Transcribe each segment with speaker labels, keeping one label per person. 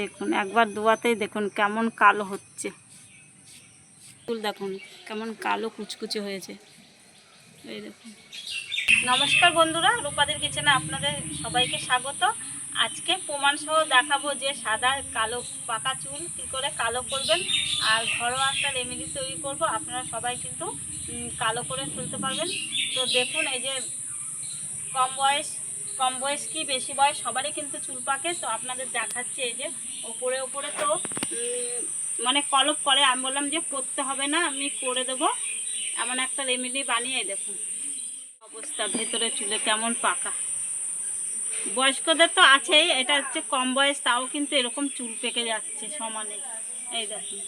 Speaker 1: দেখুন, একবার ধোয়াতেই দেখুন কেমন কালো হচ্ছে। চুল দেখুন, কেমন কালো কুচকুচে হয়েছে। এই দেখুন। নমস্কার বন্ধুরা, রূপাদের কিচেনে আপনাদের সবাইকে স্বাগত। আজকে প্রমাণ সহ দেখাবো যে সাদা, কালো, পাকা চুল কী করে কালো করবেন আর ঘরোয়া একটা রেমেডি তৈরি করব। আপনারা সবাই কিন্তু কালো করে তুলতে পারবেন। তো দেখুন, এই যে কম বয়স কম বয়স কি বেশি বয়স সবারই কিন্তু চুল পাকে, তো আপনাদের দেখাচ্ছে এই যে ওপরে ওপরে তো মানে কলপ করে। আমি বললাম যে করতে হবে না, আমি করে দেবো। এমন একটা রেমেডি বানিয়ে দেখুন। অবস্থা, ভেতরে চুলে কেমন পাকা। বয়স্কদের তো আছেই, এটা হচ্ছে কম বয়স, তাও কিন্তু এরকম চুল পেকে যাচ্ছে সমানে। এই দেখুন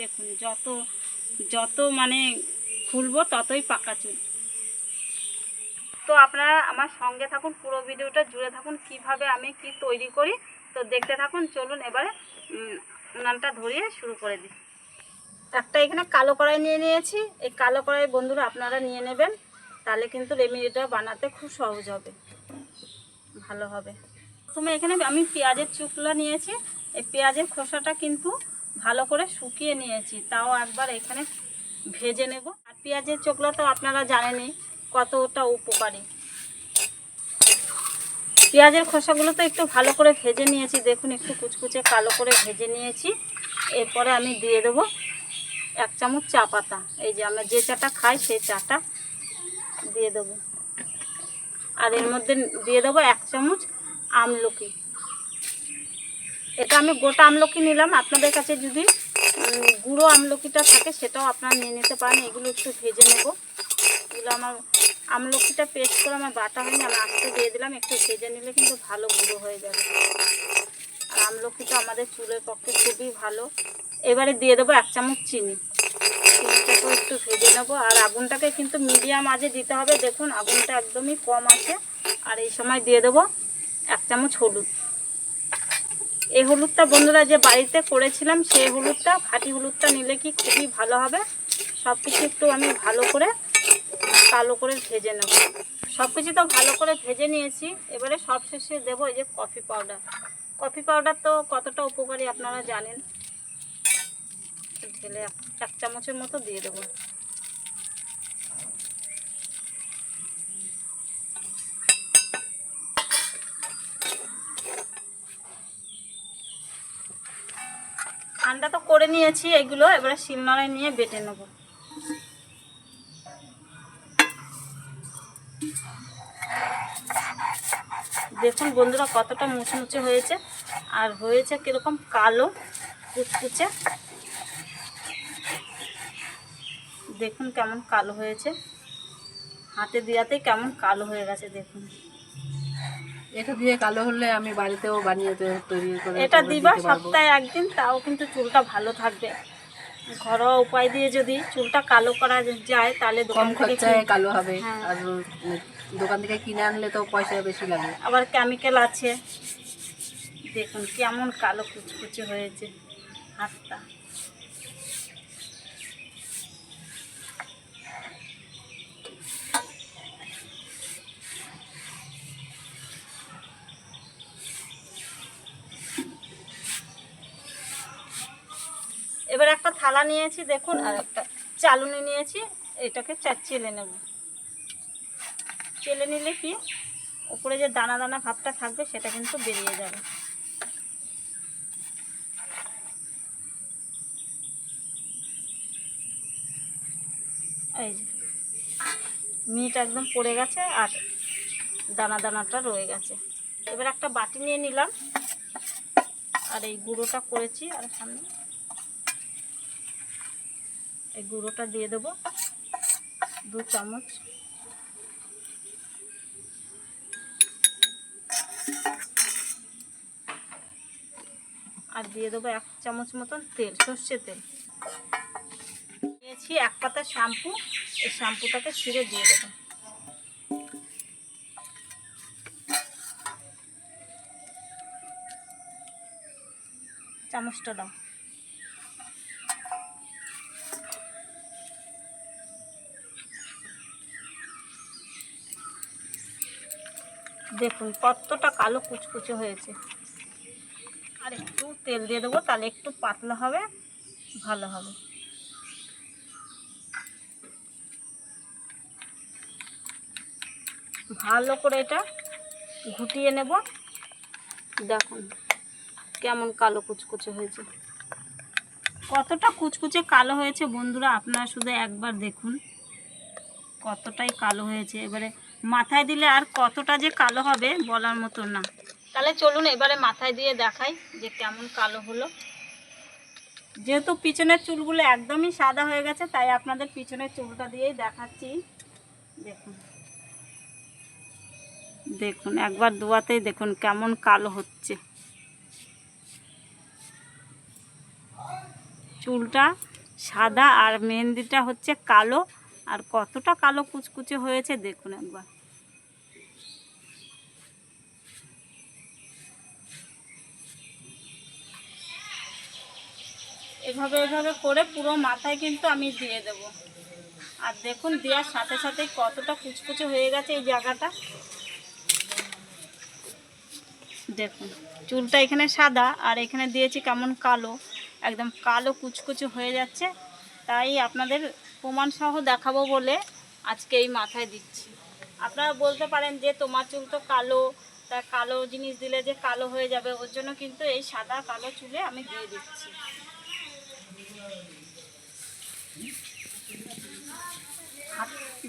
Speaker 1: দেখুন, যত যত মানে খুলবো ততই পাকা চুল। তো আপনারা আমার সঙ্গে থাকুন, পুরো ভিডিওটা জুড়ে থাকুন, কীভাবে আমি কি তৈরি করি, তো দেখতে থাকুন, চলুন এবারে উনানটা ধরিয়ে শুরু করে দিই। একটা এখানে কালো কড়াই নিয়ে নিয়েছি, এই কালো কড়াই বন্ধুরা আপনারা নিয়ে নেবেন, তাহলে কিন্তু রেমিডিটা বানাতে খুব সহজ হবে, ভালো হবে। প্রথমে এখানে আমি পেঁয়াজের চুকলা নিয়েছি, এই পেঁয়াজের খোসাটা কিন্তু ভালো করে শুকিয়ে নিয়েছি, তাও একবার এখানে ভেজে নেব। আর পেঁয়াজের চোকলা তো আপনারা জানেনই কতটা উপকারী। পেঁয়াজের খোসাগুলো তো একটু ভালো করে ভেজে নিয়েছি। দেখুন, একটু কুচকুচে কালো করে ভেজে নিয়েছি। এরপরে আমি দিয়ে দেবো এক চামচ চা পাতা। এই যে আমরা যে চাটা খাই, সেই চাটা দিয়ে দেবো। আর এর মধ্যে দিয়ে দেবো এক চামচ আমলকি। এটা আমি গোটা আমলকি নিলাম। আপনাদের কাছে যদি গুঁড়ো আমলকিটা থাকে, সেটাও আপনারা নিয়ে নিতে পারেন। এগুলো একটু ভেজে নেব। এগুলো আমার আমলকিটা পেস্ট করে আমার বাটা হয়নি আমি আস্তে দিয়ে দিলাম, একটু ভেজে নিলে কিন্তু ভালো গুঁড়ো হয়ে যাবে। আর আমলকিটা আমাদের চুলের পক্ষে খুবই ভালো। এবারে দিয়ে দেবো এক চামচ চিনি। চিনিটাকেও একটু ভেজে নেব। আর আগুনটাকে কিন্তু মিডিয়াম আজে দিতে হবে। দেখুন, আগুনটা একদমই কম আছে। আর এই সময় দিয়ে দেবো এক চামচ হলুদ। এই হলুদটা বন্ধুরা যে বাড়িতে করেছিলাম, সেই হলুদটা, খাঁটি হলুদটা নিলে কি খুবই ভালো হবে। সব কিছু একটু আমি ভালো করে কালো করে ভেজে নেব। সব কিছু তো ভালো করে ভেজে নিয়েছি। এবারে সব শেষে দেবো এই যে কফি পাউডার। কফি পাউডার তো কতটা উপকারী আপনারা জানেন? ঢেলে এক চামচের মতো দিয়ে দেবো। ঠান্ডা তো করে নিয়েছি এগুলো, এবারে শিলনোড়ায় নিয়ে বেটে নেব। দেখুন বন্ধুরা কতটা মুচমুচে হয়েছে। আর হয়েছে কীরকম? কালো কুচকুচে। দেখুন কেমন কালো হয়েছে। হাতে দেওয়াতেই কেমন কালো হয়ে গেছে দেখুন।
Speaker 2: এটা দিয়ে কালো হলে আমি বাড়িতেও বানিয়ে তৈরি করে
Speaker 1: এটা দিবা সপ্তাহে একদিন তাও কিন্তু চুলটা ভালো থাকবে। ঘরোয়া উপায় দিয়ে যদি চুলটা কালো করা যায় তাহলে
Speaker 2: কম খরচায় কালো হবে।
Speaker 1: হ্যাঁ।
Speaker 2: আর দোকান থেকে কিনে আনলে তো পয়সা বেশি লাগে।
Speaker 1: আবার কেমিক্যাল আছে। দেখুন কেমন কালো কুচকুচে হয়েছে। হাতটা। এবার একটা থালা নিয়েছি, দেখুন, আর একটা চালুনি নিয়েছি, এটাকে চেলে নেব। চেলে নিলে কি উপরে যে দানা দানা ভাবটা থাকবে, সেটা কিন্তু বেরিয়ে যাবে। এই যে, মিট একদম পড়ে গেছে আর দানা দানাটা রয়ে গেছে। এবার একটা বাটি নিয়ে নিলাম। আর এই গুঁড়োটা করেছি আর সামনে এই গুঁড়োটা দিয়ে দেবো। দু চামচ। আর দিয়ে দেবো এক চামচ মতন তেল সর্ষে তেল। নিয়েছি এক পাতা শ্যাম্পু। এই শ্যাম্পুটাকে ছিঁড়ে দিয়ে দেবো। চামচটা দাও। দেখুন, কতটা কালো কুচকুচে হয়েছে। আর একটু তেল দিয়ে দেবো, তাহলে একটু পাতলা হবে, ভালো হবে। ভালো করে এটা ঘুটিয়ে নেব। দেখুন, কেমন কালো কুচকুচে হয়েছে। কতটা কুচকুচে কালো হয়েছে বন্ধুরা, আপনারা শুধু একবার দেখুন। কতটাই কালো হয়েছে। এবারে মাথায় দিলে আর কতটা যে কালো হবে বলার মতো না। তাহলে চলুন এবারে মাথায় দিয়ে দেখাই যে কেমন কালো হলো। যেহেতু পিছনের চুলগুলো একদমই সাদা হয়ে গেছে তাই আপনাদের পিছনের চুলটা দিয়েই দেখাচ্ছি। দেখুন। দেখুন একবার ধোয়াতেই দেখুন কেমন কালো হচ্ছে। চুলটা সাদা আর মেহেন্দিটা হচ্ছে কালো। আর কতটা কালো কুচকুচে হয়েছে দেখুন একবার। এভাবে এভাবে করে পুরো মাথায় কিন্তু আমি দিয়ে দেব। আর দেখুন দেওয়ার সাথে সাথে কতটা কুচকুচে হয়ে গেছে এই জায়গাটা। দেখুন, চুলটা এখানে সাদা আর এখানে দিয়েছি কেমন কালো। একদম কালো কুচকুচে হয়ে যাচ্ছে। তাই আপনাদের প্রমাণ সহ দেখাবো বলে আজকে এই মাথায় দিচ্ছি। আপনারা বলতে পারেন যে তোমার চুল তো কালো, তা কালো জিনিস দিলে যে কালো হয়ে যাবে, ওর জন্য কিন্তু এই সাদা কালো চুলে আমি দিয়ে দিচ্ছি।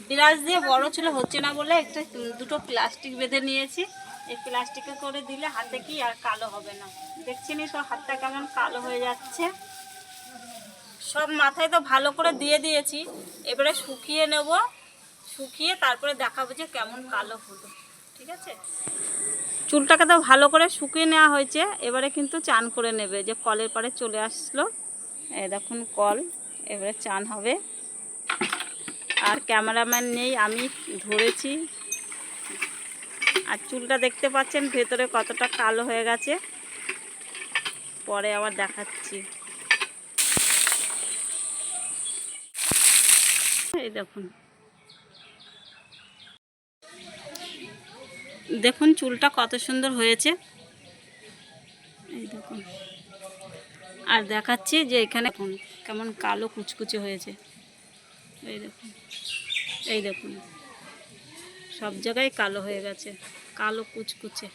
Speaker 1: ব্রাশ দিয়ে বড় চুলে হচ্ছে না বলে একটা দুটো প্লাস্টিক বেঁধে নিয়েছি। এই প্লাস্টিকে করে দিলে হাতে কি আর কালো হবে না। দেখছেন সব হাতটা কেমন কালো হয়ে যাচ্ছে। সব মাথায় তো ভালো করে দিয়ে দিয়েছি। এবারে শুকিয়ে নেব। শুকিয়ে তারপরে দেখাবো যে কেমন কালো হলো। ঠিক আছে? চুলটাকে তো ভালো করে শুকিয়ে নেওয়া হয়েছে। এবারে কিন্তু চান করে নেবে। যে কলের পাড়ে চলে আসলো। দেখুন কল। এবারে চান হবে। আর ক্যামেরাম্যান নেই। আমি ধরেছি। আর চুলটা দেখতে পাচ্ছেন, ভেতরে কতটা কালো হয়ে গেছে। পরে আবার দেখাচ্ছি। এই দেখুন। দেখুন চুলটা কত সুন্দর হয়েছে। এই দেখুন। আর দেখাচ্ছি যে এখানে কেমন কালো কুচকুচে হয়েছে। এই দেখুন এই দেখুন। সব জায়গায় কালো হয়ে গেছে, কালো কুচকুচে।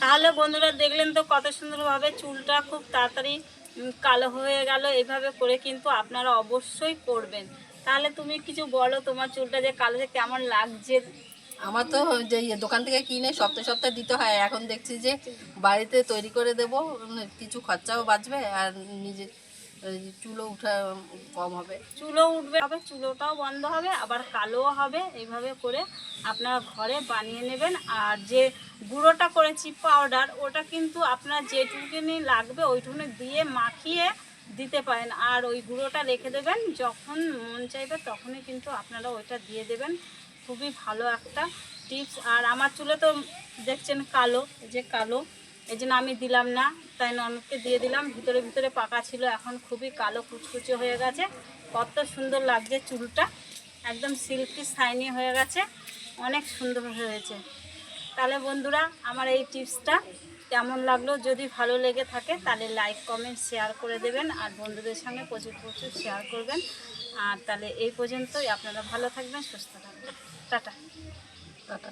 Speaker 1: তাহলে বন্ধুরা দেখলেন তো কত সুন্দরভাবে চুলটা খুব তাড়াতাড়ি কালো হয়ে গেল, এভাবে করে কিন্তু আপনারা অবশ্যই করবেন। তাহলে তুমি কিছু বলো তোমার চুলটা যে কালো যে কেমন লাগছে?
Speaker 2: আমার তো যে ইয়ে দোকান থেকে কিনে সপ্তাহে সপ্তাহে দিতে হয়, এখন দেখছি যে বাড়িতে তৈরি করে দেব কিছু খরচাও বাঁচবে আর নিজে চুলও উঠা কম হবে।
Speaker 1: চুলো উঠবে হবে, চুলোটাও বন্ধ হবে, আবার কালোও হবে। এইভাবে করে আপনারা ঘরে বানিয়ে নেবেন। আর যে গুঁড়োটা করেছি পাউডার ওটা কিন্তু আপনার যেটুকুনি লাগবে ওইটুকুনি দিয়ে মাখিয়ে দিতে পারেন। আর ওই গুঁড়োটা রেখে দেবেন, যখন মন চাইবে তখনই কিন্তু আপনারা ওইটা দিয়ে দেবেন। খুবই ভালো একটা টিপস আর আমার চুলে তো দেখছেন কালো যে কালো। এই জন্য আমি দিলাম না, তাই ননদকে দিয়ে দিলাম। ভিতরে ভিতরে পাকা ছিল, এখন খুবই কালো কুচকুচে হয়ে গেছে। কত সুন্দর লাগছে চুলটা। একদম সিল্কি সাইনি হয়ে গেছে। অনেক সুন্দর হয়েছে। তাহলে বন্ধুরা, আমার এই টিপসটা কেমন লাগল? যদি ভালো লেগে থাকে, তাহলে লাইক, কমেন্ট, শেয়ার করে দেবেন আর বন্ধুদের সঙ্গে প্রচুর প্রচুর শেয়ার করবেন। আর তাহলে এই পর্যন্তই। আপনারা ভালো থাকবেন, সুস্থ থাকবেন। টাটা।
Speaker 2: টাটা।